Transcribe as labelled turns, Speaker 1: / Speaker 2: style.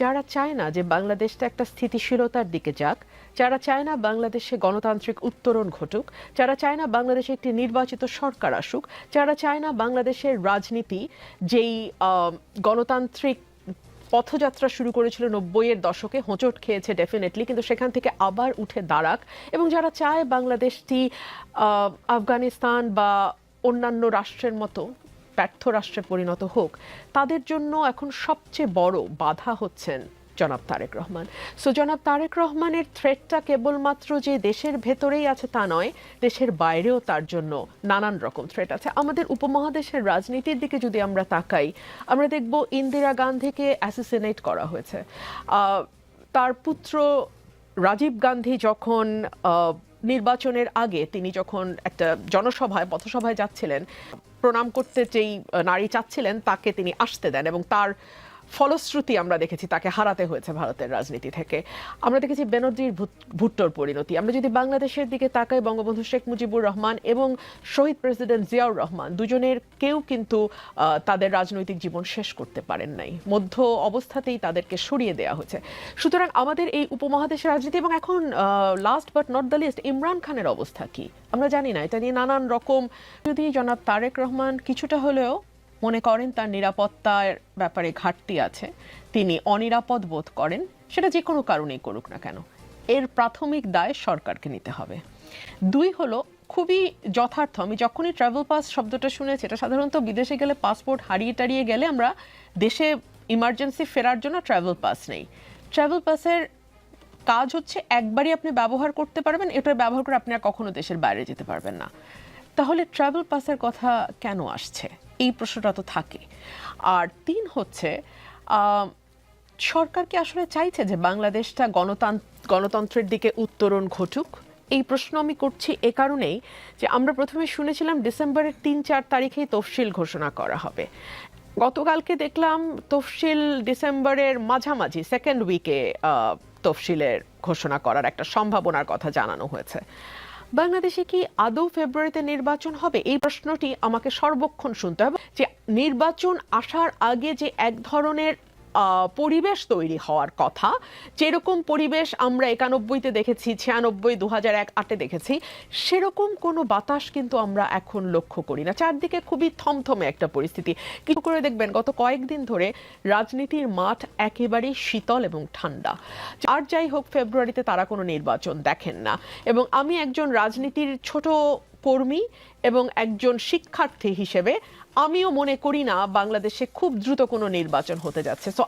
Speaker 1: যারা চায় না যে বাংলাদেশটা একটা স্থিতিশীলতার দিকে যাক, যারা চায় না বাংলাদেশে গণতান্ত্রিক উত্তরণ ঘটুক, যারা চায় না বাংলাদেশে একটি নির্বাচিত সরকার আসুক, যারা চায় না বাংলাদেশের রাজনীতি যেই গণতান্ত্রিক পথযাত্রা শুরু করেছিল নব্বইয়ের দশকে, হোঁচট খেয়েছে ডেফিনেটলি কিন্তু সেখান থেকে আবার উঠে দাঁড়াক। এবং যারা চায় বাংলাদেশটি আফগানিস্তান বা অন্যান্য রাষ্ট্রের মতো ব্যর্থ রাষ্ট্রে পরিণত হোক, তাদের জন্য এখন সবচেয়ে বড় বাধা হচ্ছেন জনাব তারেক রহমান। সো জনাব তারেক রহমানের থ্রেটটা কেবলমাত্র যে দেশের ভেতরেই আছে তা নয়, দেশের বাইরেও তার জন্য নানান রকম থ্রেট আছে। আমাদের উপমহাদেশের রাজনীতির দিকে যদি আমরা তাকাই, আমরা দেখব ইন্দিরা গান্ধীকে অ্যাসিসিনেট করা হয়েছে। তার পুত্র রাজীব গান্ধী যখন নির্বাচনের আগে তিনি যখন একটা জনসভায়, পথসভায় যাচ্ছিলেন প্রণাম করতে যেই নারী চাচ্ছিলেন তাকে তিনি আসতে দেন এবং তার ফলশ্রুতি আমরা দেখেছি তাকে হারাতে হয়েছে ভারতের রাজনীতি থেকে। আমরা দেখেছি বেনজির ভুট্টোর পরিণতি। আমরা যদি বাংলাদেশের দিকে তাকাই, বঙ্গবন্ধু শেখ মুজিবুর রহমান এবং শহীদ প্রেসিডেন্ট জিয়াউর রহমান দুজনের কেউ কিন্তু তাদের রাজনৈতিক জীবন শেষ করতে পারেন নাই। মধ্য অবস্থাতেই তাদেরকে সরিয়ে দেওয়া হয়েছে। সুতরাং আমাদের এই উপমহাদেশের রাজনীতি এবং এখন last but not the least Imran খানের অবস্থা কি? আমরা জানি না, এটা নিয়ে নানান রকম, যদি জনাব তারেক রহমান কিছুটা হলেও মনে করেন তার নিরাপত্তার ব্যাপারে ঘাটতি আছে, তিনি অনিরাপদ বোধ করেন, সেটা যে কোনো কারণেই করুক না কেন। এর প্রাথমিক দায় সরকারকে নিতে হবে। দুই হলো, খুবই যথার্থ, আমি যখনই ট্রাভেল পাস শব্দটা শুনেছি, এটা সাধারণত বিদেশে গেলে পাসপোর্ট হারিয়ে টারিয়ে গেলে আমরা দেশে ইমার্জেন্সি ফেরার জন্য ট্রাভেল পাস নেই। ট্রাভেল পাসের কাজ হচ্ছে একবারই আপনি ব্যবহার করতে পারবেন, এটা ব্যবহার করে আপনি আর কখনো দেশের বাইরে যেতে পারবেন না। তাহলে ট্রাভেল পাসের কথা কেন আসছে? এই প্রশ্নটা তো থাকে। আর তিন হচ্ছে সরকার কি আসলে চাইছে যে বাংলাদেশটা গণতান্ত্র গণতন্ত্রের দিকে উত্তরণ ঘটুক? এই প্রশ্ন আমি করছি এ কারণেই যে আমরা প্রথমে শুনেছিলাম ডিসেম্বরের তিন চার তারিখেই তফসিল ঘোষণা করা হবে। গতকালকে দেখলাম তফসিল ডিসেম্বরের মাঝামাঝি সেকেন্ড উইকে তফসিলের ঘোষণা করার একটা সম্ভাবনার কথা জানানো হয়েছে। বাংলাদেশে কি আদৌ ফেব্রুয়ারিতে নির্বাচন হবে? এই প্রশ্নটি আমাকে সর্বক্ষণ শুনতে হবে যে নির্বাচন আসার আগে যে এক ধরনের পরিবেশ তৈরি হওয়ার কথা। যেরকম পরিবেশ আমরা একানব্বইতে দেখেছি, ছিয়ানব্বই দু হাজার এক, আটে দেখেছি, সেরকম কোনো বাতাস কিন্তু আমরা এখন লক্ষ্য করি না। চারদিকে খুবই থমথমে একটা পরিস্থিতি। কিছু করে দেখবেন, গত কয়েকদিন ধরে রাজনীতির মাঠ একেবারেই শীতল এবং ঠান্ডা। আর যাই হোক, ফেব্রুয়ারিতে তারা কোনো নির্বাচন দেখেন না। এবং আমি একজন রাজনীতির ছোট কর্মী এবং একজন শিক্ষার্থী হিসেবে আমিও মনে করি না বাংলাদেশে খুব দ্রুত কোনো নির্বাচন হতে যাচ্ছে। সো